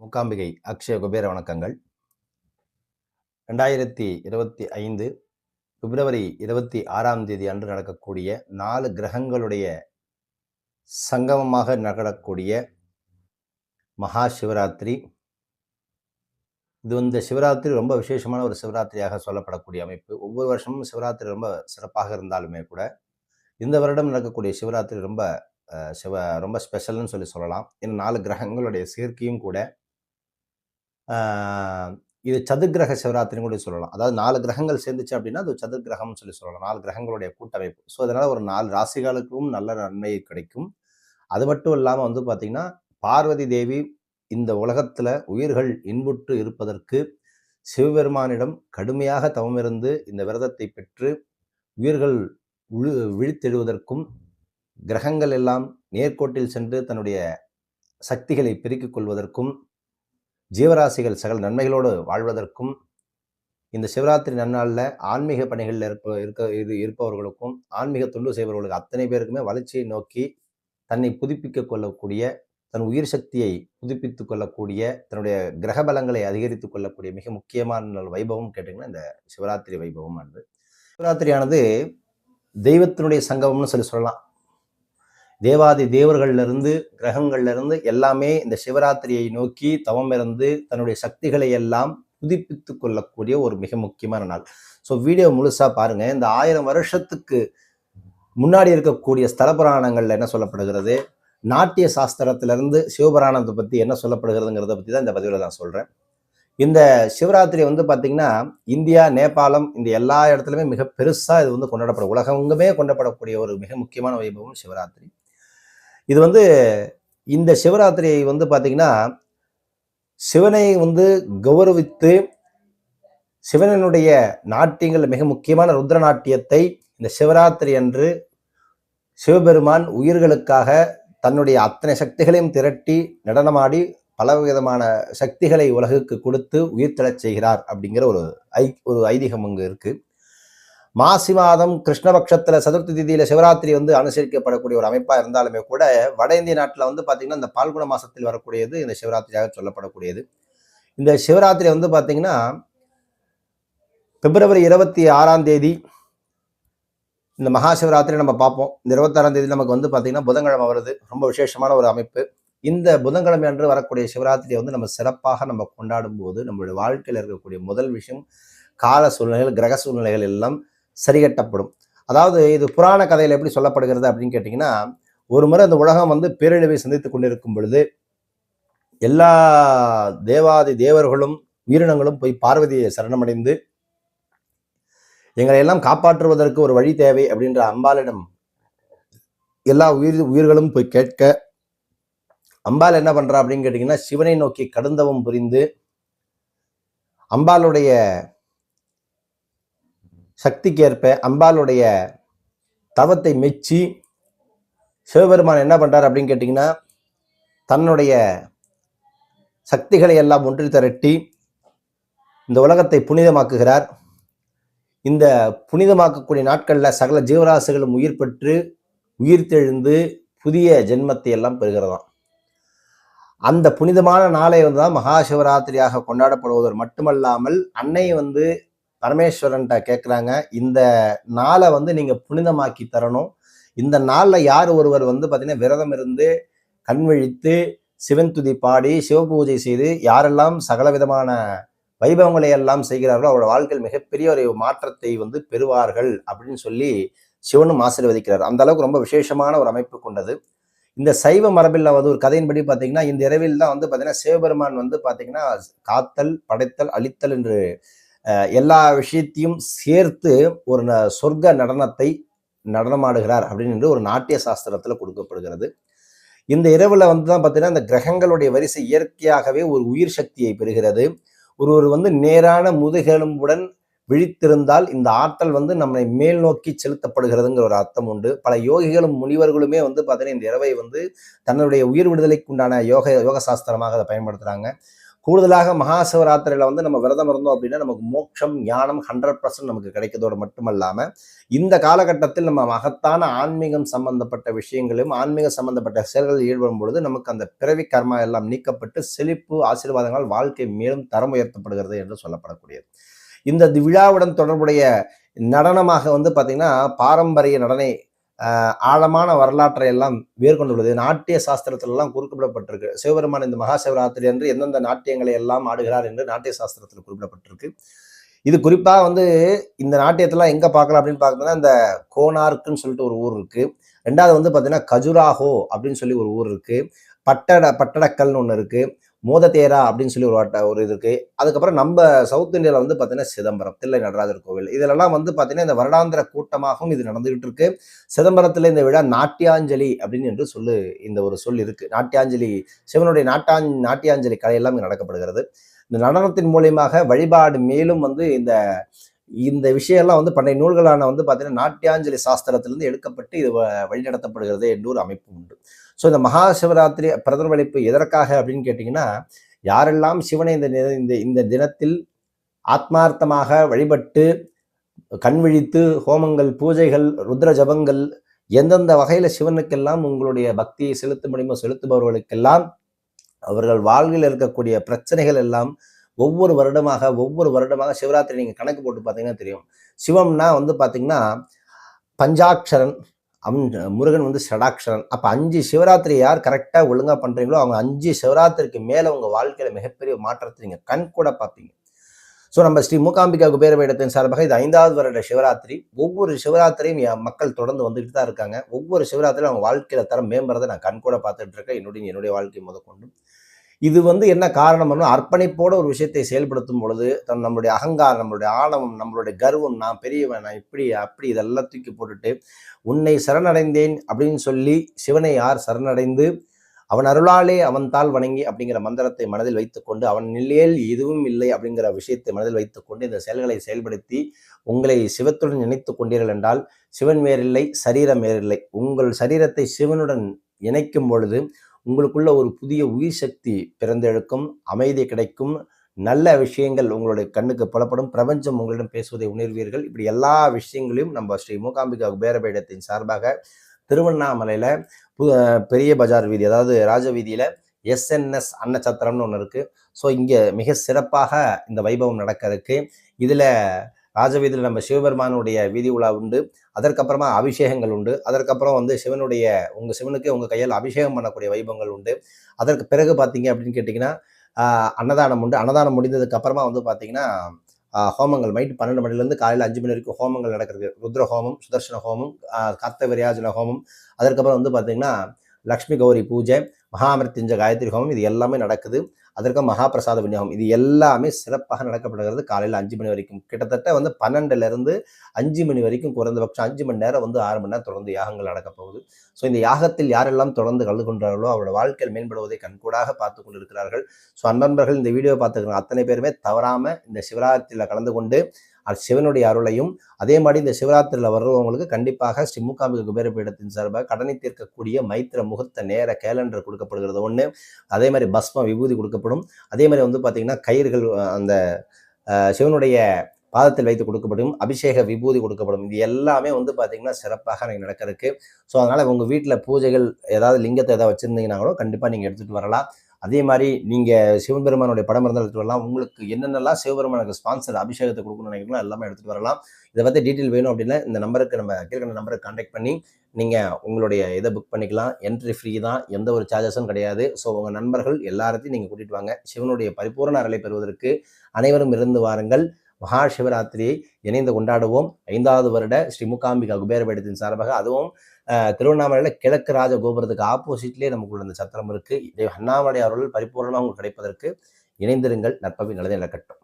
மூகாம்பிகை அக்ஷய குபேர வணக்கங்கள். ரெண்டாயிரத்தி இருபத்தி ஐந்து பிப்ரவரி இருபத்தி ஆறாம் தேதி அன்று நடக்கக்கூடிய நாலு கிரகங்களுடைய சங்கமமாக நடக்கக்கூடிய மகா சிவராத்திரி. இது வந்து சிவராத்திரி ரொம்ப விசேஷமான ஒரு சிவராத்திரியாக சொல்லப்படக்கூடிய அமைப்பு. ஒவ்வொரு வருஷமும் சிவராத்திரி ரொம்ப சிறப்பாக இருந்தாலுமே கூட இந்த வருடம் நடக்கக்கூடிய சிவராத்திரி ரொம்ப சிவ ரொம்ப ஸ்பெஷல்னு சொல்லி சொல்லலாம். ஏன்னா நாலு கிரகங்களுடைய சேர்க்கையும் கூட இது சதுர்கிரக சிவராத்திரி கூட சொல்லலாம். அதாவது நாலு கிரகங்கள் சேர்ந்துச்சு அப்படின்னா அது சதுர்கிரகம்னு சொல்லி சொல்லலாம். நாலு கிரகங்களுடைய கூட்டமைப்பு. ஸோ அதனால் ஒரு நாலு ராசிகளுக்கும் நல்ல நன்மை கிடைக்கும். அது மட்டும் இல்லாமல் வந்து பார்த்திங்கன்னா பார்வதி தேவி இந்த உலகத்தில் உயிர்கள் இன்புற்று இருப்பதற்கு சிவபெருமானிடம் கடுமையாக தவமிருந்து இந்த விரதத்தை பெற்று உயிர்கள் உழு விழித்தெழுவதற்கும் கிரகங்கள் எல்லாம் நேர்கோட்டில் சென்று தன்னுடைய சக்திகளை பெருக்கிக் கொள்வதற்கும் ஜீவராசிகள் சகல நன்மைகளோடு வாழ்வதற்கும் இந்த சிவராத்திரி நன்னாளில் ஆன்மீக பணிகளில் இருப்ப இருக்க இது இருப்பவர்களுக்கும் ஆன்மீக தொண்டு செய்பவர்களுக்கு அத்தனை பேருக்குமே வளர்ச்சியை நோக்கி தன்னை புதுப்பிக்க கொள்ளக்கூடிய தன் உயிர் சக்தியை புதுப்பித்து கொள்ளக்கூடிய தன்னுடைய கிரக பலங்களை அதிகரித்து கொள்ளக்கூடிய மிக முக்கியமான வைபவம் கேட்டிங்கன்னா இந்த சிவராத்திரி வைபவம் ஆனது சிவராத்திரியானது தெய்வத்தினுடைய சங்கமம்னு சொல்லி சொல்லலாம். தேவாதி தேவர்கள்லேருந்து கிரகங்கள்லேருந்து எல்லாமே இந்த சிவராத்திரியை நோக்கி தவம் இருந்து தன்னுடைய சக்திகளை எல்லாம் புதுப்பித்து கொள்ளக்கூடிய ஒரு மிக முக்கியமான நாள். ஸோ வீடியோ முழுசாக பாருங்கள் இந்த ஆயிரம் வருஷத்துக்கு முன்னாடி இருக்கக்கூடிய ஸ்தல புராணங்களில் என்ன சொல்லப்படுகிறது? நாட்டிய சாஸ்திரத்திலிருந்து சிவபுராணத்தை பற்றி என்ன சொல்லப்படுகிறதுங்கிறத பற்றி தான் இந்த பதிவில் நான் சொல்கிறேன் இந்த சிவராத்திரி வந்து பார்த்திங்கன்னா இந்தியா நேபாளம் இந்த எல்லா இடத்துலையுமே மிக பெருசாக இது வந்து கொண்டாடப்படும். உலகமெங்குமே கொண்டாடப்படக்கூடிய ஒரு மிக முக்கியமான வைபவம் சிவராத்திரி. இது வந்து இந்த சிவராத்திரியை வந்து பார்த்தீங்கன்னா சிவனை வந்து கௌரவித்து சிவனனுடைய நாட்டியங்கள் மிக முக்கியமான ருத்ர நாட்டியத்தை இந்த சிவராத்திரி அன்று சிவபெருமான் உயிர்களுக்காக தன்னுடைய அத்தனை சக்திகளையும் திரட்டி நடனமாடி பலவிதமான சக்திகளை உலகுக்கு கொடுத்து உயிர் தழச் செய்கிறார் அப்படிங்கிற ஒரு ஐ ஒரு ஐதீகம் அங்கு இருக்குது மாசி மாதம் கிருஷ்ணபக்ஷத்தில் சதுர்த்தி திதியில் சிவராத்திரி வந்து அனுசரிக்கப்படக்கூடிய ஒரு அமைப்பாக இருந்தாலுமே கூட வட இந்திய நாட்டில் வந்து பார்த்திங்கன்னா இந்த பால்குண மாதத்தில் வரக்கூடியது இந்த சிவராத்திரியாக சொல்லப்படக்கூடியது. இந்த சிவராத்திரி வந்து பார்த்திங்கன்னா பிப்ரவரி இருபத்தி ஆறாம் தேதி இந்த மகா சிவராத்திரி நம்ம பார்ப்போம். இந்த இருபத்தாறாம் தேதி நமக்கு வந்து பார்த்திங்கன்னா புதன்கிழமை வருது. ரொம்ப விசேஷமான ஒரு அமைப்பு. இந்த புதன்கிழமை அன்று வரக்கூடிய சிவராத்திரியை வந்து நம்ம சிறப்பாக நம்ம கொண்டாடும் போது நம்மளுடைய வாழ்க்கையில் இருக்கக்கூடிய முதல் விஷயம் கால சூழ்நிலைகள் கிரக சூழ்நிலைகள் எல்லாம் சரிகட்டப்படும். அதாவது இது புராண கதையில் எப்படி சொல்லப்படுகிறது அப்படின்னு கேட்டிங்கன்னா ஒரு முறை அந்த உலகம் வந்து பேரழிவை சந்தித்துக் கொண்டிருக்கும் பொழுது எல்லா தேவாதி தேவர்களும் உயிரினங்களும் போய் பார்வதியை சரணமடைந்து எங்களை எல்லாம் காப்பாற்றுவதற்கு ஒரு வழி தேவை அப்படின்ற அம்பாளிடம் எல்லா உயிர் உயிர்களும் போய் கேட்க அம்பாள் என்ன பண்ணுறா அப்படின்னு கேட்டிங்கன்னா சிவனை நோக்கி கடந்தவம் புரிந்து அம்பாளுடைய சக்திக்கேற்ப அம்பாளுடைய தவத்தை மெச்சி சிவபெருமான் என்ன பண்ணுறார் அப்படின்னு கேட்டிங்கன்னா தன்னுடைய சக்திகளை எல்லாம் ஒன்றில் திரட்டி இந்த உலகத்தை புனிதமாக்குகிறார். இந்த புனிதமாக்கக்கூடிய நாட்களில் சகல ஜீவராசிகளும் உயிர் பெற்று உயிர் தெழுந்து புதிய ஜென்மத்தை எல்லாம் பெறுகிறதாம். அந்த புனிதமான நாளை வந்து தான் மகா சிவராத்திரியாக கொண்டாடப்படுவதோடு மட்டுமல்லாமல் அன்னை வந்து பரமேஸ்வரன்ட்ட கேட்குறாங்க இந்த நாளை வந்து நீங்கள் புனிதமாக்கி தரணும். இந்த நாளில் யார் ஒருவர் வந்து பார்த்தீங்கன்னா விரதம் இருந்து கண் விழித்து சிவன் துதி பாடி சிவபூஜை செய்து யாரெல்லாம் சகல விதமான வைபவங்களை எல்லாம் செய்கிறார்களோ அவரோட வாழ்க்கையில் மிகப்பெரிய ஒரு மாற்றத்தை வந்து பெறுவார்கள் அப்படின்னு சொல்லி சிவனும் ஆசீர்வதிக்கிறார். அந்த அளவுக்கு ரொம்ப விசேஷமான ஒரு அமைப்பு கொண்டது. இந்த சைவ மரபில் வந்து ஒரு கதையின்படி பார்த்தீங்கன்னா இந்த இரவில் தான் வந்து பார்த்தீங்கன்னா சிவபெருமான் வந்து பார்த்தீங்கன்னா காத்தல் படைத்தல் அழித்தல் என்று எல்லா விஷயத்தையும் சேர்த்து ஒரு ந- சொர்க்க நடனத்தை நடனமாடுகிறார் அப்படின்னு ஒரு நாட்டிய சாஸ்திரத்தில் கொடுக்கப்படுகிறது. இந்த இரவில் வந்து தான் பார்த்தீங்கன்னா இந்த கிரகங்களுடைய வரிசை இயற்கையாகவே ஒரு உயிர் சக்தியை பெறுகிறது. ஒருவர் வந்து நேரான முதுகெலும்புடன் விழித்திருந்தால் இந்த ஆற்றல் வந்து நம்மை மேல் நோக்கி செலுத்தப்படுகிறதுங்கிற ஒரு அர்த்தம் உண்டு. பல யோகிகளும் முனிவர்களுமே வந்து பார்த்தீங்கன்னா இந்த இரவை வந்து தன்னுடைய உயிர் விடுதலைக்கு உண்டான யோக யோக சாஸ்திரமாக அதை பயன்படுத்துகிறாங்க கூடுதலாக மகா சிவராத்திரியில் வந்து நம்ம விரதம் இருந்தோம் அப்படின்னா நமக்கு மோட்சம் ஞானம் ஹண்ட்ரட் பர்சன்ட் நமக்கு கிடைக்கிறதோடு மட்டுமல்லாமல் இந்த காலகட்டத்தில் நம்ம மகத்தான ஆன்மீகம் சம்பந்தப்பட்ட விஷயங்களையும் ஆன்மீக சம்பந்தப்பட்ட செயல்களில் ஈடுபடும் பொழுது நமக்கு அந்த பிறவி கர்மா எல்லாம் நீக்கப்பட்டு செழிப்பு ஆசீர்வாதங்கள் வாழ்க்கை மேலும் தரம் உயர்த்தப்படுகிறது என்று சொல்லப்படக்கூடியது. இந்த விழாவுடன் தொடர்புடைய நடனமாக வந்து பார்த்திங்கன்னா பாரம்பரிய நடனை ஆழமான வரலாற்றை எல்லாம் வேர்கொண்டுள்ளது நாட்டிய சாஸ்திரத்திலெல்லாம் குறிப்பிடப்பட்டிருக்கு. சிவபெருமான் இந்த மகா சிவராத்திரி என்று எந்தெந்த நாட்டியங்களை எல்லாம் ஆடுகிறார் என்று நாட்டிய சாஸ்திரத்தில் குறிப்பிடப்பட்டிருக்கு. இது குறிப்பாக வந்து இந்த நாட்டியத்தெல்லாம் எங்கே பார்க்கலாம் அப்படின்னு பார்த்தோம்னா இந்த கோனார்க்குன்னு சொல்லிட்டு ஒரு ஊர் இருக்குது ரெண்டாவது வந்து பார்த்தீங்கன்னா கஜுராஹோ அப்படின்னு சொல்லி ஒரு ஊர் இருக்குது பட்டட பட்டடக்கல்னு ஒன்று இருக்குது மோதத்தேரா அப்படின்னு சொல்லி ஒரு வாட்ட ஒரு இது இருக்கு. அதுக்கப்புறம் நம்ம சவுத் இந்தியாவில் வந்து பார்த்தீங்கன்னா சிதம்பரம் தில்லை நடராஜர் கோவில். இதிலெல்லாம் வந்து பார்த்தீங்கன்னா இந்த வருடாந்திர கூட்டமாகவும் இது நடந்துகிட்டு இருக்கு. சிதம்பரத்தில் இந்த விழா நாட்டியாஞ்சலி அப்படின்னு என்று சொல்லு இந்த ஒரு சொல் இருக்கு. நாட்டியாஞ்சலி சிவனுடைய நாட்டா நாட்டியாஞ்சலி கலையெல்லாம் இங்கே நடக்கப்படுகிறது. இந்த நடனத்தின் மூலியமாக வழிபாடு மேலும் வந்து இந்த இந்த விஷயம்லாம் வந்து பண்டைய நூல்களான வந்து பார்த்தீங்கன்னா நாட்டியாஞ்சலி சாஸ்திரத்திலிருந்து எடுக்கப்பட்டு இது வ- வழிநடத்தப்படுகிறது என்று ஒரு அமைப்பு உண்டு. ஸோ இந்த மகா சிவராத்திரி பிரதிபலிப்பு எதற்காக அப்படின்னு கேட்டிங்கன்னா யாரெல்லாம் சிவனை இந்த இந்த இந்த தினத்தில் ஆத்மார்த்தமாக வழிபட்டு கண் விழித்து ஹோமங்கள் பூஜைகள் ருத்ர ஜபங்கள் எந்தெந்த வகையில் சிவனுக்கெல்லாம் உங்களுடைய பக்தியை செலுத்த முடியுமோ செலுத்துபவர்களுக்கெல்லாம் அவர்கள் வாழ்வில் இருக்கக்கூடிய பிரச்சனைகள் எல்லாம் ஒவ்வொரு வருடமாக ஒவ்வொரு வருடமாக சிவராத்திரி நீங்கள் கணக்கு போட்டு பார்த்தீங்கன்னா தெரியும். சிவம்னா வந்து பார்த்தீங்கன்னா பஞ்சாட்சரன் அவன் முருகன் வந்து ஷடாக்ஷரன் அப்போ அஞ்சு சிவராத்திரி யார் கரெக்டாக ஒழுங்காக பண்ணுறீங்களோ அவங்க அஞ்சு சிவராத்திரிக்கு மேலே உங்கள் வாழ்க்கையில் மிகப்பெரிய மாற்றத்தை நீங்கள் கண் கூட பார்ப்பீங்க. ஸோ நம்ம ஸ்ரீ மூகாம்பிகா குபேரபீடத்தின் சார்பாக இது ஐந்தாவது வருட சிவராத்திரி. ஒவ்வொரு சிவராத்திரியும் என் மக்கள் தொடர்ந்து வந்துக்கிட்டு தான் இருக்காங்க. ஒவ்வொரு சிவராத்திரியும் அவங்க வாழ்க்கையில் தரம் மேம்படுறதை நான் கண் கூட பார்த்துட்டு இருக்கேன். என்னுடைய என்னுடைய வாழ்க்கை முதற்கொண்டு. இது வந்து என்ன காரணம்னு அர்ப்பணிப்போட ஒரு விஷயத்தை செயல்படுத்தும் பொழுது தன் நம்மளுடைய அகங்காரம் நம்மளுடைய ஆணவம் நம்மளுடைய கர்வம் நான் பெரியவன் நான் இப்படி அப்படி இதெல்லாம் தூக்கி போட்டுட்டு உன்னை சரணடைந்தேன் அப்படின்னு சொல்லி சிவனை யார் சரணடைந்து அவன் அருளாலே அவன் தாள் வணங்கி அப்படிங்கிற மந்திரத்தை மனதில் வைத்துக்கொண்டு அவன் நிலையில் எதுவும் இல்லை அப்படிங்கிற விஷயத்தை மனதில் வைத்துக்கொண்டு இந்த செயல்களை செயல்படுத்தி உங்களை சிவத்துடன் இணைத்து கொண்டீர்கள் என்றால் சிவன் வேறில்லை சரீரம் வேறில்லை. உங்கள் சரீரத்தை சிவனுடன் இணைக்கும் பொழுது உங்களுக்குள்ள ஒரு புதிய உயிர் சக்தி பிறந்தெழுக்கும் அமைதி கிடைக்கும் நல்ல விஷயங்கள் உங்களுடைய கண்ணுக்கு புலப்படும் பிரபஞ்சம் உங்களிடம் பேசுவதை உணர்வீர்கள். இப்படி எல்லா விஷயங்களையும் நம்ம ஸ்ரீ மூகாம்பிகா குபேரபீடத்தின் சார்பாக திருவண்ணாமலையில் பு- பெரிய பஜார் வீதி அதாவது ராஜ வீதியில் எஸ்என்எஸ் அன்னச்சத்திரம்னு ஒன்று இருக்குது ஸோ இங்கே மிக சிறப்பாக இந்த வைபவம் நடக்கிறதுக்கு இதில் ராஜவீதியில் நம்ம சிவபெருமானுடைய வீதி உலா உண்டு. அதற்கப்புறமா அபிஷேகங்கள் உண்டு. அதற்கப்புறம் வந்து சிவனுடைய உங்கள் சிவனுக்கு உங்கள் கையால் அபிஷேகம் பண்ணக்கூடிய வைபவங்கள் உண்டு. அதற்கு பிறகு பார்த்தீங்க அப்படின்னு கேட்டிங்கன்னா அன்னதானம் உண்டு. அன்னதானம் முடிந்ததுக்கு அப்புறமா வந்து பார்த்தீங்கன்னா ஹோமங்கள். நைட் பன்னெண்டு மணிலேருந்து காலையில் அஞ்சு மணி வரைக்கும் ஹோமங்கள் நடக்கிறது. ருத்ர ஹோமம் சுதர்சன ஹோமம் ஆஹ், கர்த்த விரியாஜன ஹோமம். அதற்கப்புறம் வந்து பார்த்திங்கன்னா லக்ஷ்மி கௌரி பூஜை மகாமிருத்யுஞ்ச காயத்ரி ஹோமம். இது எல்லாமே நடக்குது. அதற்கு மகாபிரசாத விநியோகம். இது எல்லாமே சிறப்பாக நடக்கப்படுகிறது காலையில் அஞ்சு மணி வரைக்கும். கிட்டத்தட்ட வந்து பன்னெண்டுலேருந்து அஞ்சு மணி வரைக்கும் குறைந்தபட்சம் அஞ்சு மணி நேரம் வந்து ஆறு மணி நேரம் தொடர்ந்து யாகங்கள் நடக்க போகுது. ஸோ இந்த யாகத்தில் யாரெல்லாம் தொடர்ந்து கலந்து கொண்டார்களோ அவரோட வாழ்க்கையில் மேம்படுவதை கண்கூடாக பார்த்து கொண்டிருக்கிறார்கள். ஸோ அன்பர்கள் இந்த வீடியோ பார்த்துக்கிற அத்தனை பேருமே தவறாமல் இந்த சிவராத்திரியில் கலந்து கொண்டு அது சிவனுடைய அருளையும் அதே மாதிரி இந்த சிவராத்திரியில் வர்றவங்களுக்கு கண்டிப்பாக ஸ்ரீ மூகாம்பிகை குபேரபீடத்தின் சார்பாக கடனை தீர்க்கக்கூடிய மைத்திர முகூர்த்த நேர கேலண்டர் கொடுக்கப்படுகிறது ஒன்று அதே மாதிரி பஸ்ம விபூதி கொடுக்கப்படும். அதே மாதிரி வந்து பார்த்தீங்கன்னா கயிறுகள் அந்த சிவனுடைய பாதத்தில் வைத்து கொடுக்கப்படும். அபிஷேக விபூதி கொடுக்கப்படும். இது எல்லாமே வந்து பார்த்தீங்கன்னா சிறப்பாக எனக்கு நடக்கிறதுக்கு. ஸோ அதனால் உங்கள் வீட்டில் பூஜைகள் ஏதாவது லிங்கத்தை ஏதாவது வச்சுருந்தீங்கன்னா கூட கண்டிப்பாக நீங்கள் எடுத்துகிட்டு வரலாம். அதே மாதிரி நீங்கள் சிவபெருமானுடைய படம் இருந்தால் எடுத்துகிட்டு வரலாம். உங்களுக்கு என்னென்னலாம் சிவபெருமானுக்கு ஸ்பான்சர் அபிஷேகத்தை கொடுக்கணும்னு நினைக்கிறீங்களோ எல்லாமே எடுத்துகிட்டு வரலாம். இதை பற்றி டீட்டெயில் வேணும் அப்படின்னா இந்த நம்பருக்கு நம்ம கீழ்கண்ட நம்பருக்கு கான்டாக்ட் பண்ணி நீங்கள் உங்களுடைய இதை புக் பண்ணிக்கலாம். என்ட்ரி ஃப்ரீ தான். எந்த ஒரு சார்ஜஸும் கிடையாது. ஸோ உங்கள் நண்பர்கள் எல்லாத்தையும் நீங்கள் கூட்டிகிட்டு வாங்க. சிவனுடைய பரிபூர்ண அருளை பெறுவதற்கு அனைவரும் இருந்து வாருங்கள். மகா சிவராத்திரியை இணைந்து கொண்டாடுவோம். ஐந்தாவது வருட ஸ்ரீ மூகாம்பிகா குபேரபீடத்தின் சார்பாக. அதுவும் திருவண்ணாமலையில் கிழக்கு ராஜ கோபுரத்துக்கு ஆப்போசிட்லேயே நமக்குள்ள அந்த சத்திரம் இருக்குது அண்ணாமலை அருள் பரிபூர்ணமாக உங்களுக்கு கிடைப்பதற்கு இணைந்திருங்கள். நற்பவி நல்லதே நடக்கட்டும்